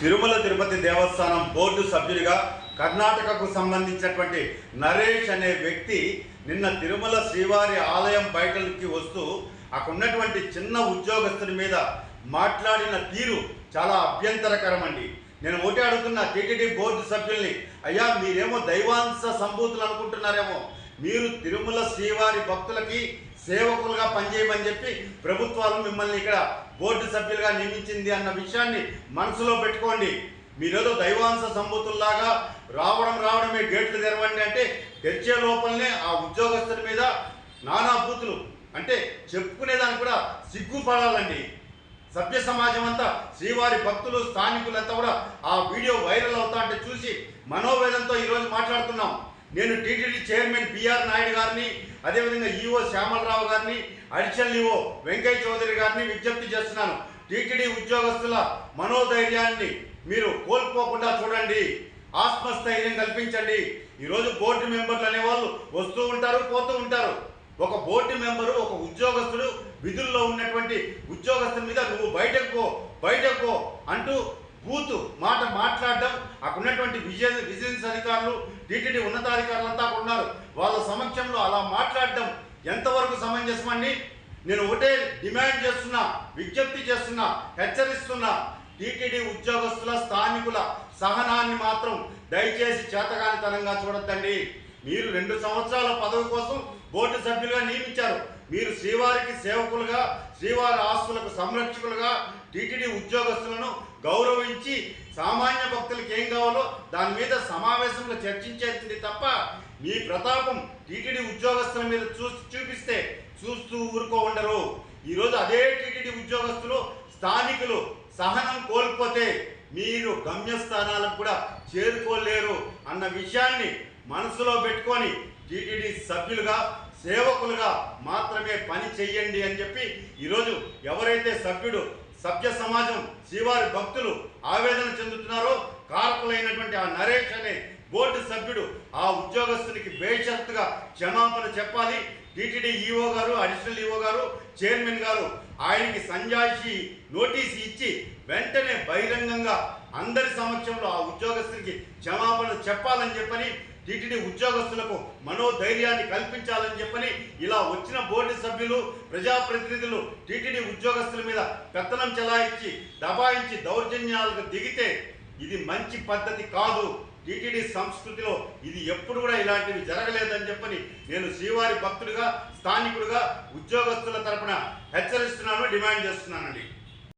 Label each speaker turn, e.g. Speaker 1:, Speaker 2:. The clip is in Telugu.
Speaker 1: తిరుమల తిరుపతి దేవస్థానం బోర్డు సభ్యుడిగా కర్ణాటకకు సంబంధించినటువంటి నరేష్ అనే వ్యక్తి నిన్న తిరుమల శ్రీవారి ఆలయం బయటకి వస్తూ అక్కడ ఉన్నటువంటి చిన్న ఉద్యోగస్తుని మీద మాట్లాడిన తీరు చాలా అభ్యంతరకరమండి. నేను ఒకటి అడుగుతున్న టీటీడీ బోర్డు సభ్యుల్ని అయ్యా మీరేమో దైవాంశ సంభూతులు అనుకుంటున్నారేమో. మీరు తిరుమల శ్రీవారి భక్తులకి సేవకులుగా పనిచేయమని చెప్పి ప్రభుత్వాలు మిమ్మల్ని ఇక్కడ బోర్డు సభ్యులుగా నియమించింది అన్న విషయాన్ని మనసులో పెట్టుకోండి. మీరేదో దైవాంశ సంబూతుల్లాగా రావడం రావడమే గేట్లు తెరవండి అంటే తెచ్చే లోపలనే ఆ ఉద్యోగస్తుల మీద నానా బూతులు. అంటే చెప్పుకునేదానికి కూడా సిగ్గుపడాలండి సభ్య సమాజం అంతా శ్రీవారి భక్తులు స్థానికులంతా కూడా ఆ వీడియో వైరల్ అవుతా అంటే చూసి మనోవేదంతో ఈరోజు మాట్లాడుతున్నాం. నేను టీటీడీ చైర్మన్ పిఆర్ నాయుడు గారిని అదేవిధంగా ఈఓ శ్యామలరావు గారిని అడిషనల్ ఈఓ వెంకయ్య చౌదరి గారిని విజ్ఞప్తి చేస్తున్నాను. టీటీడీ ఉద్యోగస్తుల మనోధైర్యాన్ని మీరు కోల్పోకుండా చూడండి. ఆత్మస్థైర్యం కల్పించండి. ఈరోజు బోర్డు మెంబర్లు అనేవాళ్ళు వస్తూ ఉంటారు పోతూ ఉంటారు. ఒక బోర్డు మెంబరు ఒక ఉద్యోగస్తుడు విధుల్లో ఉన్నటువంటి ఉద్యోగస్తుల మీద నువ్వు బయటకు పో బయటకు పో అంటూ బూతు మాట మాట్లాడడం అక్కడ ఉన్నటువంటి విజయ విజిలెన్స్ అధికారులు టీటీడీ ఉన్నతాధికారులంతా ఉన్నారు. వాళ్ళ సమక్షంలో అలా మాట్లాడడం ఎంతవరకు సమంజసమని నేను ఒకటే డిమాండ్ చేస్తున్నా విజ్ఞప్తి చేస్తున్నా హెచ్చరిస్తున్నా. టీటీడీ ఉద్యోగస్తుల స్థానికుల సహనాన్ని మాత్రం దయచేసి చేతగానితనంగా చూడొద్దండి. మీరు రెండు సంవత్సరాల పదవి కోసం బోర్డు సభ్యులుగా నియమించారు. మీరు శ్రీవారికి సేవకులుగా శ్రీవారి ఆస్తులకు సంరక్షకులుగా టీటీడీ ఉద్యోగస్తులను గౌరవించి సామాన్య భక్తులకు ఏం కావాలో దాని మీద సమావేశంలో చర్చించేది తప్ప మీ ప్రతాపం టీటీడీ ఉద్యోగస్తుల మీద చూసి చూపిస్తే చూస్తూ ఊరుకో ఉండరు. ఈరోజు అదే టీటీడీ ఉద్యోగస్తులు స్థానికులు సహనం కోల్పోతే మీరు గమ్యస్థానాలకు కూడా చేరుకోలేరు అన్న విషయాన్ని మనసులో పెట్టుకొని టీటీడీ సభ్యులుగా సేవకులుగా మాత్రమే పని చెయ్యండి అని చెప్పి ఈరోజు ఎవరైతే సభ్యుడు సభ్య సమాజం శ్రీవారి భక్తులు ఆవేదన చెందుతున్నారో కారకులైనటువంటి ఆ నరేష్ అనే బోర్డు సభ్యుడు ఆ ఉద్యోగస్తునికి బేషరతుగా క్షమాపణ చెప్పాలి. టీటీడీ ఈఓ గారు అడిషనల్ ఈఓ గారు చైర్మన్ గారు ఆయనకి సంజాయిషి నోటీస్ ఇచ్చి వెంటనే బహిరంగంగా అందరి సమక్షంలో ఆ ఉద్యోగస్తునికి క్షమాపణ చెప్పాలని చెప్పని టీటీడీ ఉద్యోగస్తులకు మనోధైర్యాన్ని కల్పించాలని చెప్పని ఇలా వచ్చిన బోర్డు సభ్యులు ప్రజాప్రతినిధులు టీటీడీ ఉద్యోగస్తుల మీద పెత్తనం చెలాయించి దబాయించి దౌర్జన్యాలకు దిగితే ఇది మంచి పద్ధతి కాదు. టీటీడీ సంస్కృతిలో ఇది ఎప్పుడు కూడా ఇలాంటివి జరగలేదని చెప్పని నేను శ్రీవారి భక్తుడిగా స్థానికుడిగా ఉద్యోగస్తుల తరపున హెచ్చరిస్తున్నాను డిమాండ్ చేస్తున్నానండి.